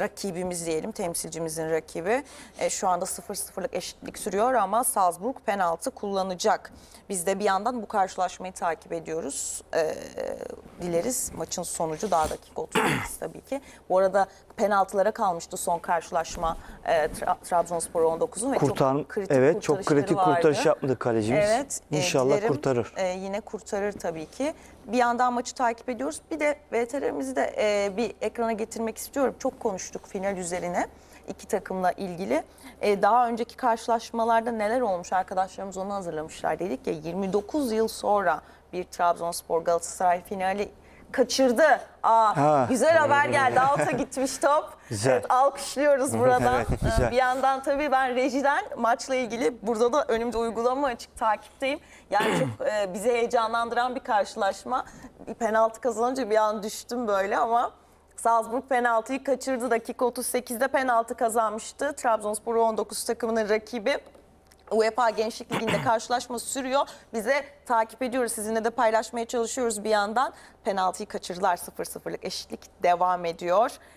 rakibimiz diyelim, temsilcimizin rakibi. E, şu anda 0-0'lık eşitlik sürüyor ama Salzburg penaltı kullanacak. Biz de bir yandan bu karşılaşmayı takip ediyoruz. E, dileriz maçın sonucu daha dakika 38 tabii ki. Bu arada penaltılara kalmıştı son karşılaşma e, Tra- Trabzonspor 19'un ve Kurtar, çok kritik evet çok kritik vardı. kurtarış yapmadı kalecimiz. Evet. e, İnşallah dilerim, kurtarır. e, yine kurtarır tabii ki. Bir yandan maçı takip ediyoruz. Bir de VTR'mizi de e, bir ekrana getirmek istiyorum. Çok konuştuk final üzerine iki takımla ilgili. E, daha önceki karşılaşmalarda neler olmuş arkadaşlarımız onu hazırlamışlar. Dedik ya 29 yıl sonra bir Trabzonspor Galatasaray finali kaçırdı. Aa, Ha. güzel haber geldi. Alta gitmiş top. Güzel. Evet, alkışlıyoruz buradan. Evet, Ee, güzel. Bir yandan tabii ben rejiden maçla ilgili burada da önümde uygulama açık takipteyim. Yani çok e, bizi heyecanlandıran bir karşılaşma. Bir penaltı kazanınca bir an düştüm böyle ama Salzburg penaltıyı kaçırdı. Dakika 38'de penaltı kazanmıştı. Trabzonspor 19 takımının rakibi. UEFA Gençlik Ligi'nde karşılaşma sürüyor. Bize takip ediyoruz. Sizinle de paylaşmaya çalışıyoruz bir yandan. Penaltıyı kaçırdılar 0-0'lık eşitlik devam ediyor.